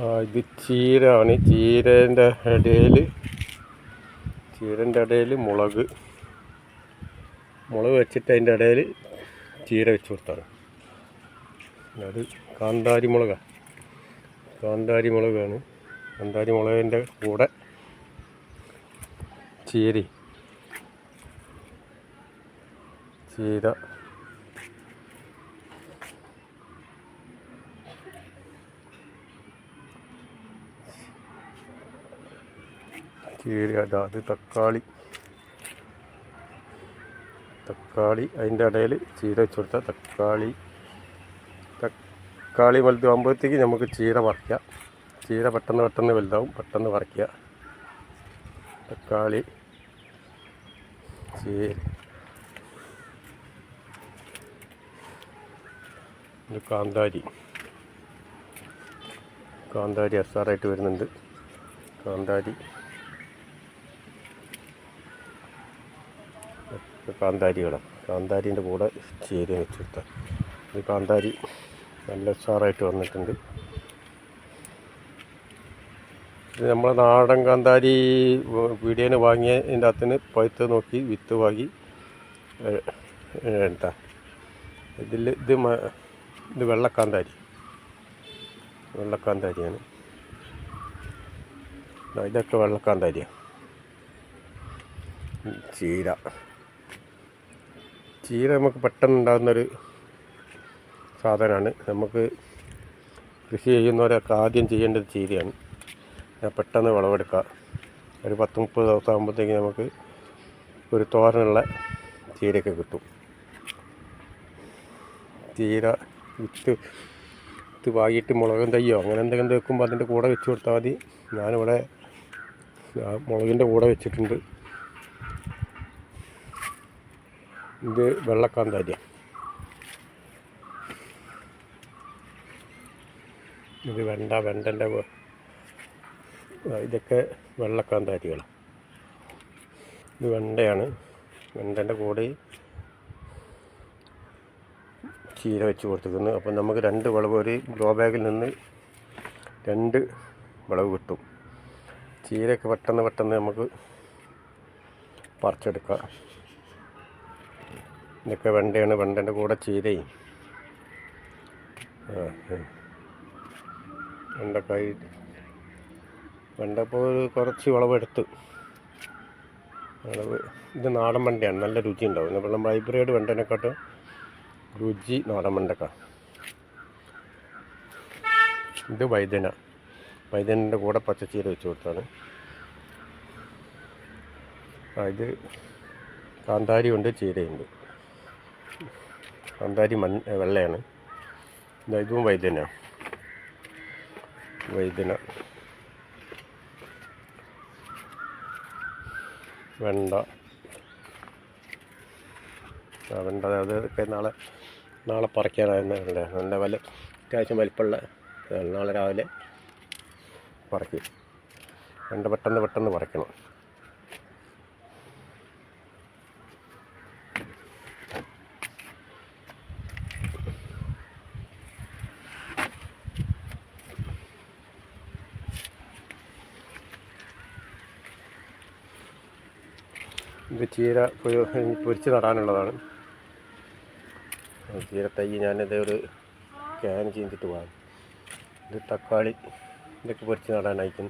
ഇത് ചീരയാണ് ചീരേന്റെ ഇടയിൽ ചീരന്റെ ഇടയിൽ മുളക്. മുളക് വെച്ചിട്ട് അതിന്റെ ഇടയിൽ ചീര വെച്ച് കൊടുത്താണ്. അത് കാന്താരി മുളകാണ് കാന്താരി മുളകാണ്. കാന്താരി മുളകിന്റെ കൂടെ ചീര. ചീര. ചീര അതാ അത് തക്കാളി. തക്കാളി അതിന്റെ ഇടയിൽ ചീര വെച്ച് കൊടുത്താൽ തക്കാളി. തക്കാളി വലുതാകുമ്പോഴത്തേക്ക് നമുക്ക് ചീര പറിക്കാം ചീര പെട്ടെന്ന് പെട്ടെന്ന് വലുതാവും പെട്ടെന്ന് പറിക്കുക തക്കാളി ചീര കാന്താരി. കാന്താരി അസാറായിട്ട് വരുന്നുണ്ട്. കാന്താരി. ഇത് കാന്താരികളാണ് കാന്താരീന്റെ കൂടെ ചീര വെച്ച് കൊടുത്താൽ ഇത് കാന്താരി നല്ല ഉഷാറായിട്ട് വന്നിട്ടുണ്ട്. ഇത് നമ്മളെ നാടൻ കാന്താരി പീടിയേന്ന് വാങ്ങിയതിന്റെ അകത്തിന് പഴുത്ത് നോക്കി വിത്ത് വാങ്ങി എന്താ? ഇതിൽ ഇത് ഇത് വെള്ളക്കാന്താരി. വെള്ളക്കാന്താരിയാണ്. ഇതൊക്കെ വെള്ളക്കാന്താരിയാണ് ചീര. ചീര നമുക്ക് പെട്ടെന്ന് ഉണ്ടാകുന്നൊരു സാധനമാണ്. നമുക്ക് കൃഷി ചെയ്യുന്നവരൊക്കെ ആദ്യം ചെയ്യേണ്ടത് ചീരയാണ്. പെട്ടെന്ന് വിളവെടുക്കുക. ഒരു പത്ത് മുപ്പത് ദിവസം ആകുമ്പോഴത്തേക്ക് നമുക്ക് ഒരു തോരനുള്ള ചീരയൊക്കെ കിട്ടും. ചീര വിത്ത് വിത്ത് വാങ്ങിയിട്ട് മുളകും തയ്യോ അങ്ങനെ എന്തെങ്കിലും വെക്കുമ്പോൾ അതിന്റെ കൂടെ വെച്ച് കൊടുത്താൽ മതി. ഞാനിവിടെ മുളകിന്റെ കൂടെ വെച്ചിട്ടുണ്ട്. ഇത് വെള്ളക്കാന്താരിയാണ് ഇത് വെണ്ട വെണ്ടന്റെ ഇതൊക്കെ വെള്ളക്കാന്താരികളാണ് ഇത് വെണ്ടയാണ്. വെണ്ടന്റെ കൂടെ ചീര വെച്ച് കൊടുത്തിരിക്കുന്നു. അപ്പം നമുക്ക് രണ്ട് വിളവ് ഒരു ഗ്രോ ബാഗിൽ നിന്ന് രണ്ട് വിളവ് കിട്ടും. ചീരയൊക്കെ പെട്ടെന്ന് പെട്ടെന്ന് നമുക്ക് പറിച്ചെടുക്കാം. ഇതൊക്കെ വെണ്ടയാണ് വെണ്ടന്റെ കൂടെ ചീരയും. വെണ്ടക്കായി വെണ്ടപ്പോൾ കുറച്ച് വിളവെടുത്ത്. വിളവ് ഇത് നാടൻ വെണ്ടയാണ് നല്ല രുചി ഉണ്ടാവും. നമ്മൾ ഹൈബ്രിഡ് വെണ്ടനെക്കാട്ടും രുചി നാടൻ വെണ്ടക്ക. ഇത് വൈദ്യന. വൈദ്യന്റെ കൂടെ പച്ചച്ചീര വെച്ച് കൊടുത്താണ്. ഇത് കാന്താരി ഉണ്ട് ചീരയുണ്ട്. കാന്താരി മൺ വെള്ളയാണ്. ഇതും വൈദ്യന. വൈദ്യന. വെണ്ട. വെണ്ട. അതൊക്കെ നാളെ നാളെ പറിക്കാനായിരുന്നു വെണ്ട നല്ല വല അത്യാവശ്യം വലിപ്പമുള്ള നാളെ രാവിലെ പറിക്കും. വെണ്ട പെട്ടെന്ന് പെട്ടെന്ന് പറിക്കണം. ഇത് ചീര പൊരിച്ച് നടാനുള്ളതാണ്. ചീര തൈ ഞാനിത് ഒരു ക്യാൻ ചെയ്തിട്ട് പോകാം ഇത് തക്കാളി ഇതൊക്കെ പൊരിച്ച് നടാനായിരിക്കും